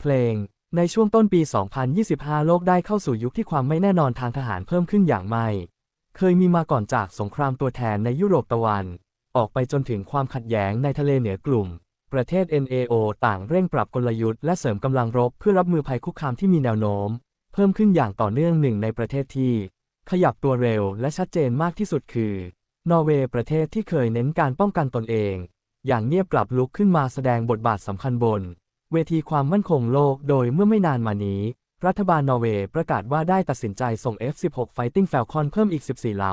เพลง ในช่วงต้นปี 2025 โลกได้เข้าสู่ยุคที่ความไม่แน่นอนทางทหารเพิ่มขึ้นอย่างไม่ เคยมีมาก่อนจากสงครามตัวแทนในยุโรปตะวัน ออกไปจนถึงความขัดแย้งในทะเลเหนือกลุ่ม ประเทศ NAO ต่างเร่งปรับกลยุทธ์และเสริมกำลังรบเพื่อรับมือภัยคุกคามที่มีแนวโน้ม เพิ่มขึ้นอย่างต่อเนื่องหนึ่งในประเทศที่ ขยับตัวเร็วและชัดเจนมากที่สุดคือนอร์เวย์ประเทศที่เคยเน้นการป้องกันตนเอง อย่างเงียบกลับลุกขึ้นมาแสดงบทบาทสำคัญบน เวทีความมั่นคงโลกโดยเมื่อไม่นานมานี้ รัฐบาลนอร์เวย์ประกาศว่าได้ตัดสินใจส่ง F-16 Fighting Falcon เพิ่มอีก 14 ล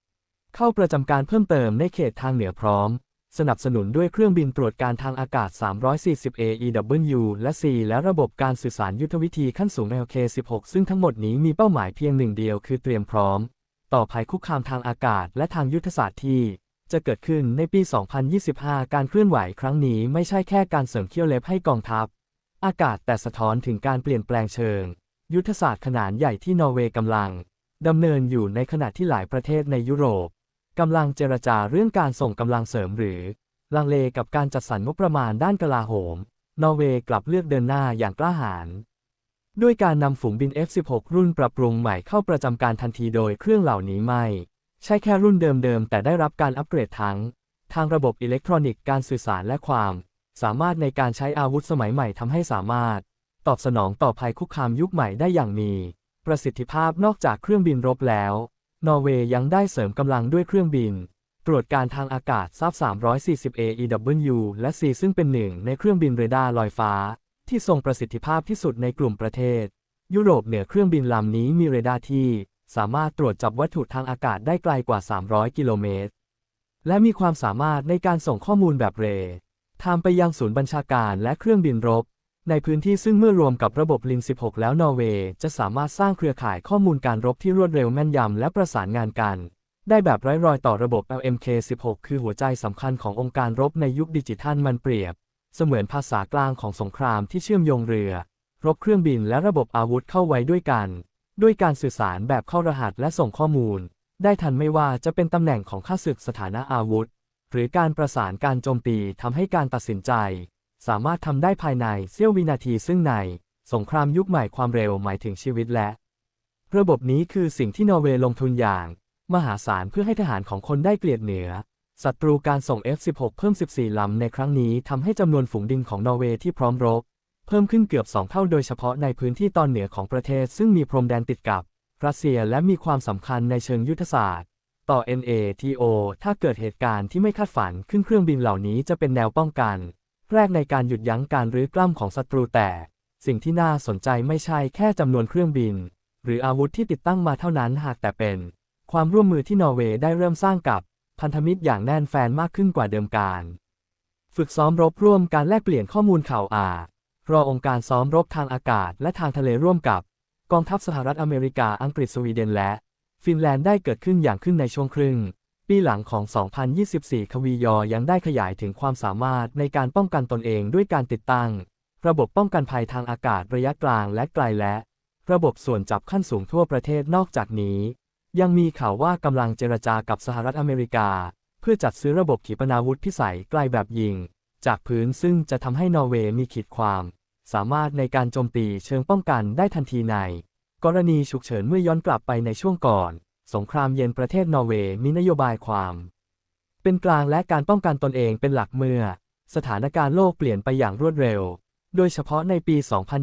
ำ เข้าประจำการเพิ่มเติมในเขตทางเหนือพร้อม สนับสนุนด้วยเครื่องบินตรวจการทางอากาศ 340 AEW และ C และระบบการสื่อสารยุทธวิธีขั้นสูง LK-16 ซึ่งทั้งหมดนี้มีเป้าหมายเพียงหนึ่งเดียวคือเตรียมพร้อม ต่อภัยคุกคามทางอากาศและทางยุทธศาสตร์ที่ จะเกิดขึ้นในปี 2025 การเคลื่อนไหวครั้งนี้ไม่ใช่แค่การเสริมเขี้ยวเล็บให้กองทัพ อากาศแต่สะท้อนถึงการเปลี่ยนแปลงเชิง ยุทธศาสตร์ขนาดใหญ่ที่นอร์เวย์กำลังดำเนินอยู่ในขณะที่หลายประเทศในยุโรปกำลังเจรจาเรื่องการส่งกำลังเสริมหรือ ลังเลกับการจัดสรรงบประมาณด้านกลาโหม นอร์เวย์กลับเลือกเดินหน้าอย่างกล้าหาญด้วยการนำฝูงบิน F-16 รุ่นปรับปรุงใหม่เข้าประจำการทันทีโดยเครื่องเหล่านี้ไม่ ใช่แค่รุ่นเดิมๆ แต่ได้รับการอัปเกรดทั้ง ทางระบบอิเล็กทรอนิกส์การสื่อสารและความ สามารถในการใช้อาวุธสมัยใหม่ทำให้สามารถ ตอบสนองต่อภัยคุกคามยุคใหม่ได้อย่างมี ประสิทธิภาพนอกจากเครื่องบินรบแล้ว นอร์เวย์ยังได้เสริมกำลังด้วยเครื่องบิน ตรวจการทางอากาศซับ 340 AEW และ C ซึ่งเป็นหนึ่งในเครื่องบินเรดาร์ลอยฟ้า ที่ทรงประสิทธิภาพที่สุดในกลุ่มประเทศ ยุโรปเหนือเครื่องบินลำนี้มีเรดาร์ที่ สามารถตรวจจับวัตถุทางอากาศได้ไกลกว่า 300 กิโลเมตร และมีความสามารถในการส่งข้อมูลแบบเรทามไปยังศูนย์บัญชาการและเครื่องบินรบ ในพื้นที่ซึ่งเมื่อรวมกับระบบลิน16 แล้วนอร์เวย์จะสามารถสร้างเครือข่ายข้อมูลการรบที่รวดเร็วแม่นยำและประสานงานกัน ได้แบบไร้รอยต่อระบบ LMK-16 คือหัวใจสำคัญขององค์การรบในยุคดิจิทัลมันเปรียบ เสมือนภาษากลางของสงครามที่เชื่อมโยงเรือ รบเครื่องบินและระบบอาวุธเข้าไว้ด้วยกัน ด้วยการสื่อสารแบบเข้ารหัสและส่งข้อมูล ได้ทันไม่ว่าจะเป็นตำแหน่งของข้าศึกสถานะอาวุธ หรือการประสานการโจมตีทำให้การตัดสินใจ สามารถทำได้ภายในเสี้ยววินาทีซึ่งใน สงครามยุคใหม่ความเร็วหมายถึงชีวิตและ ระบบนี้คือสิ่งที่นอร์เวย์ลงทุนอย่าง มหาศาลเพื่อให้ทหารของคนได้เกลียดเหนือศัตรูการส่ง F-16 เพิ่ม 14 ลำในครั้งนี้ทำให้จำนวนฝูงดินของนอร์เวย์ที่พร้อมรบ เพิ่มขึ้นเกือบ 2 เท่าโดยเฉพาะในพื้นที่ตอนเหนือของประเทศ ซึ่งมีพรมแดนติดกับรัสเซียและมีความสำคัญในเชิงยุทธศาสตร์ ต่อ NATO ถ้าเกิดเหตุการณ์ที่ไม่คาดฝันขึ้นเครื่องบินเหล่านี้จะเป็นแนวป้องกัน แรกในการหยุดยั้งการรื้อกล้ำของศัตรูแต่ สิ่งที่น่าสนใจไม่ใช่แค่จำนวนเครื่องบิน หรืออาวุธที่ติดตั้งมาเท่านั้นหากแต่เป็น ความร่วมมือที่นอร์เวย์ได้เริ่มสร้างกับพันธมิตรอย่างแน่นแฟนมากขึ้นกว่าเดิมการ ฝึกซ้อมรบร่วมการแลกเปลี่ยนข้อมูลข่าวอา รอองค์การซ้อมรบทางอากาศและทางทะเลร่วมกับ กองทัพสหรัฐอเมริกาอังกฤษสวีเดนและ ฟินแลนด์ได้เกิดขึ้นอย่างขึ้นในช่วงครึ่ง ปีหลังของ 2024 ควียอยังได้ขยายถึงความสามารถในการป้องกันตนเองด้วยการติดตั้ง ระบบป้องกันภัยทางอากาศระยะกลางและไกลและ ระบบส่วนจับขั้นสูงทั่วประเทศนอกจากนี้ ยังมีข่าวว่ากำลังเจรจากับสหรัฐอเมริกา เพื่อจัดซื้อระบบขีปนาวุธพิสัยไกลแบบยิง จากพื้นซึ่งจะทำให้นอร์เวย์มีขีดความ สามารถในการโจมตีเชิงป้องกันได้ทันทีใน กรณีฉุกเฉินเมื่อย้อนกลับไปในช่วงก่อน สงครามเย็นประเทศนอร์เวย์มีนโยบายความ เป็นกลางและการป้องกันตนเองเป็นหลักเมื่อ สถานการณ์โลกเปลี่ยนไปอย่างรวดเร็ว โดยเฉพาะในปี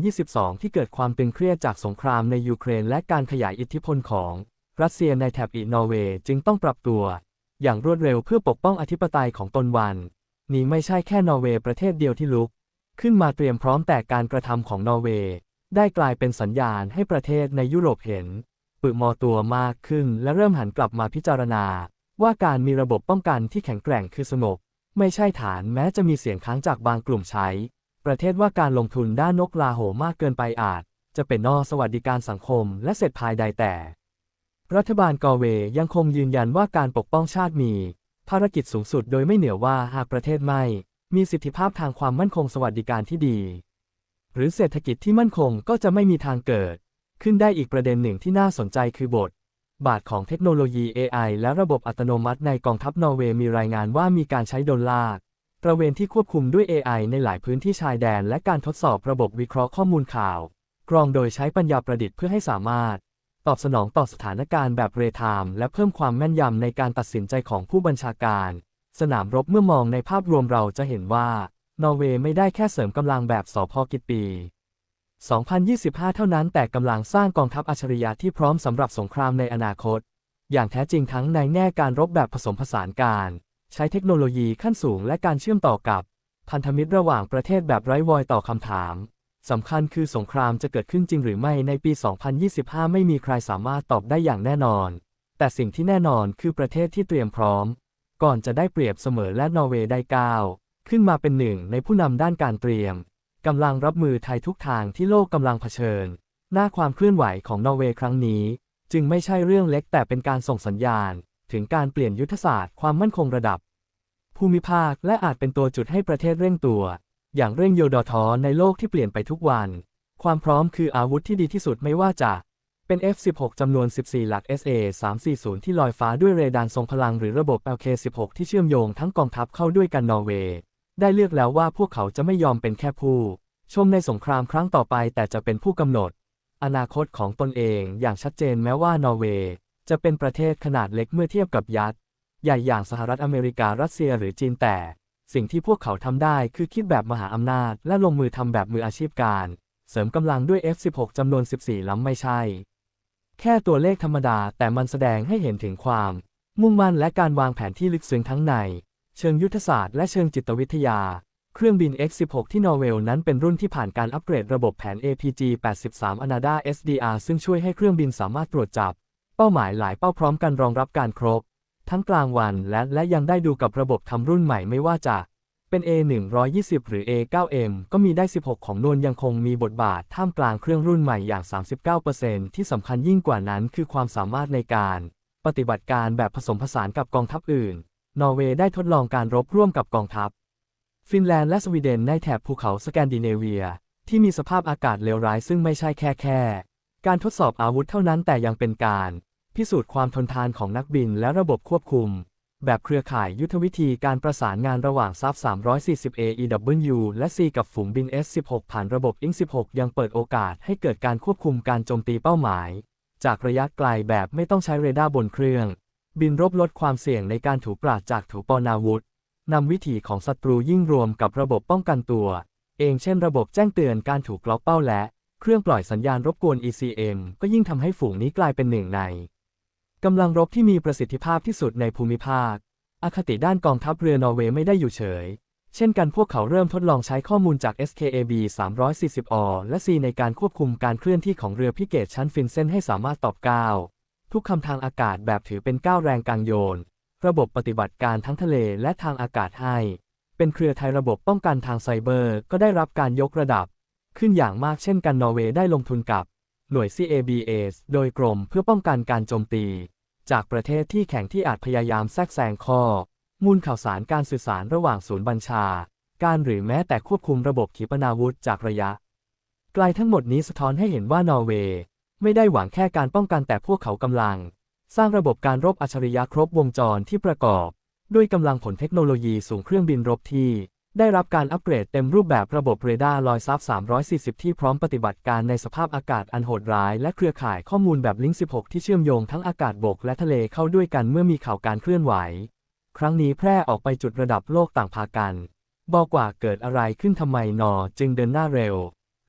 2022 ที่เกิดความตึงเครียดจากสงครามในยูเครนและการขยายอิทธิพลของรัสเซียในแถบอีนอร์เวย์จึงต้องปรับตัว อย่างรวดเร็วเพื่อปกป้องอธิปไตยของตนวัน นี้ไม่ใช่แค่นอร์เวย์ประเทศเดียวที่ลุก ขึ้นมาเตรียมพร้อมแต่การกระทำของนอร์เวย์ได้กลายเป็นสัญญาณให้ประเทศในยุโรปเห็นปึกมอตัวมากขึ้นและเริ่มหันกลับมาพิจารณา ว่าการมีระบบป้องกันที่แข็งแกร่งคือสงบไม่ใช่ฐานแม้จะมีเสียงค้างจากบางกลุ่มใช้ ประเทศว่าการลงทุนด้านนกลาโหมากเกินไปอาจ จะเป็นนอสวัสดิการสังคมและเสร็จภายใดแต่ รัฐบาลกอเวย์ยังคงยืนยันว่าการปกป้องชาติมี ภารกิจสูงสุดโดยไม่เหนือว่าหากประเทศไม่ มีสิทธิภาพทางความมั่นคงสวัสดิการที่ดี หรือเศรษฐกิจที่มั่นคงก็จะไม่มีทางเกิด ขึ้นได้อีกประเด็นหนึ่งที่น่าสนใจคือบท บาทของเทคโนโลยี AI และระบบอัตโนมัติในกองทัพนอร์เวย์มีรายงานว่ามีการใช้ดรนลากตระเวนที่ควบคุมด้วย AI ในหลายพื้นที่ชายแดน และการทดสอบระบบวิเคราะห์ข้อมูลข่าว กรองโดยใช้ปัญญาประดิษฐ์เพื่อให้สามารถ ตอบสนองต่อสถานการณ์แบบเรไทม์และเพิ่มความแม่นยำในการตัดสินใจของผู้บัญชาการ สนามรบเมื่อมองในภาพรวมเราจะเห็นว่า นอร์เวย์ไม่ได้แค่เสริมกำลังแบบสพกิจปี 2025 เท่านั้นแต่กำลังสร้างกองทัพอัจฉริยะที่พร้อมสำหรับสงครามในอนาคต อย่างแท้จริงทั้งในแง่การรบแบบผสมผสานการ ใช้เทคโนโลยีขั้นสูงและการเชื่อมต่อกับ พันธมิตรระหว่างประเทศแบบไร้วอยต่อคำถาม สำคัญคือสงครามจะเกิดขึ้นจริงหรือไม่ในปี 2025 ไม่มีใครสามารถตอบได้อย่างแน่นอน แต่สิ่งที่แน่นอนคือประเทศที่เตรียมพร้อม ก่อนจะได้เปรียบเสมอและนอร์เวย์ได้ก้าวขึ้นมาเป็นหนึ่งในผู้นำด้านการเตรียมกำลังรับมือไทยทุกทางที่โลกกำลังเผชิญ หน้าความเคลื่อนไหวของนอร์เวย์ครั้งนี้ จึงไม่ใช่เรื่องเล็กแต่เป็นการส่งสัญญาณ ถึงการเปลี่ยนยุทธศาสตร์ความมั่นคงระดับ ภูมิภาคและอาจเป็นตัวจุดให้ประเทศเร่งตัว อย่างเร่งโยดอทอในโลกที่เปลี่ยนไปทุกวัน ความพร้อมคืออาวุธที่ดีที่สุดไม่ว่าจะ เป็น F16 จำนวน 14 หลัก SA 340 ที่ลอยฟ้าด้วยเรดาร์ทรงพลังหรือระบบ LK16 ที่เชื่อมโยงทั้งกองทัพเข้าด้วยกันนอร์เวย์ ได้เลือกแล้วว่าพวกเขาจะไม่ยอมเป็นแค่ผู้ ชมในสงครามครั้งต่อไปแต่จะเป็นผู้กำหนด อนาคตของตนเองอย่างชัดเจนแม้ว่านอร์เวย์จะเป็นประเทศขนาดเล็กเมื่อเทียบกับยักษ์ใหญ่อย่างสหรัฐอเมริการัสเซียหรือจีนแต่ สิ่งที่พวกเขาทำได้คือคิดแบบมหาอำนาจ และลงมือทำแบบมืออาชีพการ เสริมกำลังด้วย F16 จำนวน 14ลำไม่ใช่ แค่ตัวเลขธรรมดาแต่มันแสดงให้เห็นถึงความ มุ่งมั่นและการวางแผนที่ลึกซึ้งทั้งใน เชิงยุทธศาสตร์และเชิงจิตวิทยา เครื่องบิน X16 ที่นอร์เวลนั้นเป็นรุ่นที่ผ่านการอัปเกรดระบบแผน APG-83 Anada SDR ซึ่งช่วยให้เครื่องบินสามารถตรวจจับ เป้าหมายหลายเป้าพร้อมกันรองรับการครบ ทั้งกลางวันและและยังได้ดูกับระบบทำรุ่นใหม่ไม่ว่าจะเป็น A120 หรือ A9M ก็มีได้ 16 ของนวลยังคงมีบทบาทท่ามกลางเครื่องรุ่นใหม่อย่าง 39%ที่สำคัญยิ่งกว่านั้นคือความสามารถในการ ปฏิบัติการแบบผสมผสานกับกองทัพอื่น นอร์เวย์ได้ทดลองการรบร่วมกับกองทัพ ฟินแลนด์และสวีเดนในแถบภูเขาสแกนดิเนเวีย ที่มีสภาพอากาศเลวร้ายซึ่งไม่ใช่แค่แค่ การทดสอบอาวุธเท่านั้นแต่ยังเป็นการ พิสูจน์ความทนทานของนักบินและระบบควบคุม แบบเครือข่ายยุทธวิธีการประสานงานระหว่างซับ 340 AEW และ C กับฝูงบิน S16 ผ่านระบบ INC 16 ยังเปิดโอกาสให้เกิดการควบคุมการโจมตีเป้าหมาย จากระยะไกลแบบไม่ต้องใช้เรดาร์บนเครื่อง บินรบลดความเสี่ยงในการถูกปราดจากถูปนาวุธนำวิถีของศัตรูยิ่งรวมกับระบบป้องกันตัว เองเช่นระบบแจ้งเตือนการถูกล็อกเป้าและ เครื่องปล่อยสัญญาณรบกวน ECM ก็ยิ่งทำให้ฝูงนี้กลายเป็นหนึ่งใน กำลังรบที่มีประสิทธิภาพที่สุดในภูมิภาค อคติด้านกองทัพเรือนอร์เวย์ไม่ได้อยู่เฉย เช่นกันพวกเขาเริ่มทดลองใช้ข้อมูลจาก SKAB 340 อ และ C ในการควบคุมการเคลื่อนที่ของเรือพิเกตชั้นฟินเซนให้สามารถตอบก้าวทุกคำทางอากาศแบบถือเป็นก้าวแรงกลางโยน ระบบปฏิบัติการทั้งทะเลและทางอากาศให้ เป็นเครือไทยระบบป้องกันทางไซเบอร์ ก็ได้รับการยกระดับ ขึ้นอย่างมากเช่นกันนอร์เวย์ได้ลงทุนกับ หน่วย CABS โดยกรมเพื่อป้องกันการโจมตี จากประเทศที่แข่งที่อาจพยายามแทรกแซงข้อ มูลข่าวสารการสื่อสารระหว่างศูนย์บัญชา การหรือแม้แต่ควบคุมระบบขีปนาวุธจากระยะไกลทั้งหมดนี้สะท้อนให้เห็นว่านอร์เวย์ไม่ได้หวังแค่การป้องกันแต่พวกเขากำลัง สร้างระบบการรบอัจฉริยะครบวงจรที่ประกอบ ด้วยกำลังผลเทคโนโลยีสูงเครื่องบินรบที่ ได้รับการอัปเกรดเต็มรูปแบบระบบเรดาร์ลอยซับ 340 ที่พร้อมปฏิบัติการในสภาพอากาศอันโหดร้าย และเครือข่ายข้อมูลแบบลิงก์ 16 ที่เชื่อมโยงทั้งอากาศบกและทะเลเข้าด้วยกันเมื่อมีข่าวการเคลื่อนไหว ครั้งนี้แพร่ออกไปจุดระดับโลกต่างพากัน บอกว่าเกิดอะไรขึ้นทำไมนอจึงเดินหน้าเร็ว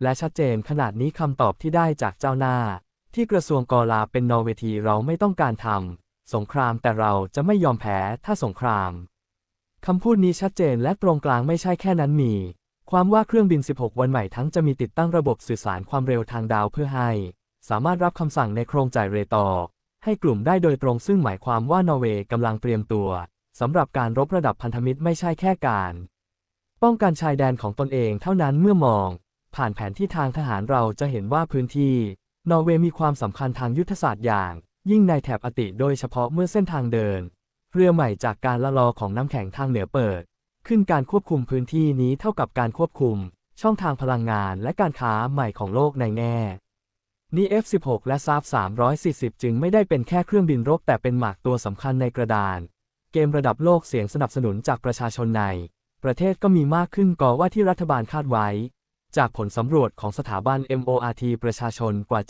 และชัดเจนขนาดนี้คำตอบที่ได้จากเจ้าหน้า ที่กระทรวงกลาเป็นนอเวทีเราไม่ต้องการทำสงครามแต่เราจะไม่ยอมแพ้ถ้าสงคราม คำพูดนี้ชัดเจนและตรงกลางไม่ใช่แค่นั้นมี ความว่าเครื่องบิน 16 วันใหม่ทั้งจะมีติดตั้งระบบสื่อสารความเร็วทางดาวเพื่อให้ สามารถรับคำสั่งในโครงจ่ายเรตอให้กลุ่มได้โดยตรงซึ่งหมายความว่านอร์เวย์กำลังเตรียมตัวสำหรับการรบระดับพันธมิตรไม่ใช่แค่การ ป้องกันชายแดนของตนเองเท่านั้นเมื่อมอง ผ่านแผนที่ทางทหารเราจะเห็นว่าพื้นที่ นอร์เวย์มีความสำคัญทางยุทธศาสตร์อย่าง ยิ่งในแถบอติโดยเฉพาะเมื่อเส้นทางเดิน รือใหม่จากการละลอของน้ำแข็งทางเหนือเปิด ขึ้นการควบคุมพื้นที่นี้เท่ากับการควบคุม ช่องทางพลังงานและการค้าใหม่ของโลกในแง่นี้ F16 และซาบ340 จึงไม่ได้เป็นแค่เครื่องบินรบแต่เป็นหมากตัวสำคัญในกระดาน เกมระดับโลกเสียงสนับสนุนจากประชาชนใน ประเทศก็มีมากขึ้นกว่าที่รัฐบาลคาดไว้ จากผลสำรวจของสถาบัน MORT ประชาชนกว่า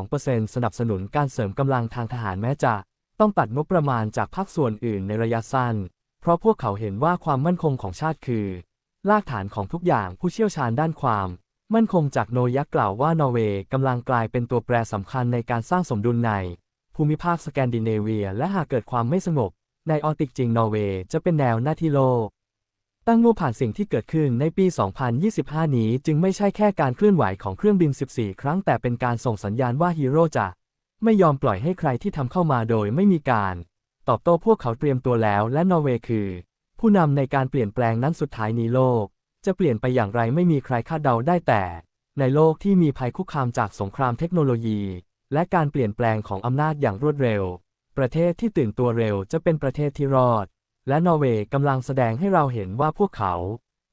72%สนับสนุนการเสริมกำลังทางทหารแม้จะ ต้องตัดงบประมาณจากภาคส่วนอื่นในระยะสั้น เพราะพวกเขาเห็นว่าความมั่นคงของชาติคือรากฐานของทุกอย่างผู้เชี่ยวชาญด้านความ มั่นคงจากโนยักกล่าวว่านอร์เวย์กำลังกลายเป็นตัวแปรสำคัญในการสร้างสมดุลใน ภูมิภาคสแกนดิเนเวีย และหากเกิดความไม่สงบ ในออร์ติกจริงนอร์เวย์จะเป็นแนวหน้าที่โลก ตั้งงบผ่านสิ่งที่เกิดขึ้นในปี 2025 นี้จึงไม่ใช่แค่การเคลื่อนไหวของเครื่องบิน 14 ครั้งแต่เป็นการส่งสัญญาณว่าฮีโร่จะ ไม่ยอมปล่อยให้ใครที่ทำเข้ามาโดยไม่มีการ ตอบโต้พวกเขาเตรียมตัวแล้ว และนอร์เวย์คือ ผู้นำในการเปลี่ยนแปลงนั้นสุดท้ายนี้โลก จะเปลี่ยนไปอย่างไรไม่มีใครคาดเดาได้แต่ ในโลกที่มีภัยคุกคามจากสงครามเทคโนโลยี และการเปลี่ยนแปลงของอำนาจอย่างรวดเร็ว ประเทศที่ตื่นตัวเร็วจะเป็นประเทศที่รอด และนอร์เวย์กำลังแสดงให้เราเห็นว่าพวกเขา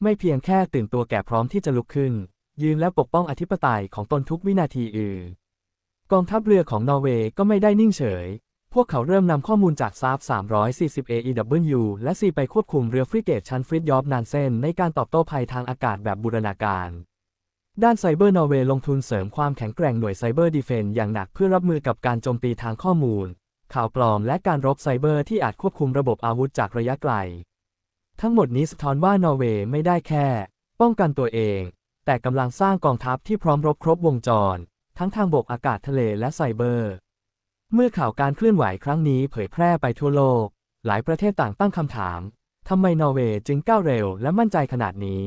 ไม่เพียงแค่ตื่นตัวแก่พร้อมที่จะลุกขึ้น ยืนและปกป้องอธิปไตยของตนทุกวินาทีอือ กองทัพเรือของนอร์เวย์ก็ไม่ได้นิ่งเฉย พวกเขาเริ่มนำข้อมูลจากซาฟ340 AEW และซีไปควบคุมเรือฟริเกตชั้นฟริดยอฟนานเซนในการตอบโต้ภัยทางอากาศแบบบูรณาการ ด้านไซเบอร์นอร์เวย์ลงทุนเสริมความแข็งแกร่งหน่วยไซเบอร์ดีเฟนอย่างหนักเพื่อรับมือกับการโจมตีทางข้อมูล ข่าวปลอมและการรบไซเบอร์ที่อาจควบคุมระบบอาวุธจากระยะไกล ทั้งหมดนี้สะท้อนว่านอร์เวย์ไม่ได้แค่ ป้องกันตัวเอง แต่กำลังสร้างกองทัพที่พร้อมรบครบวงจร ทั้งทางบกอากาศทะเลและไซเบอร์ เมื่อข่าวการเคลื่อนไหวครั้งนี้เผยแพร่ไปทั่วโลก หลายประเทศต่างตั้งคำถามทำไมนอร์เวย์จึงก้าวเร็วและมั่นใจขนาดนี้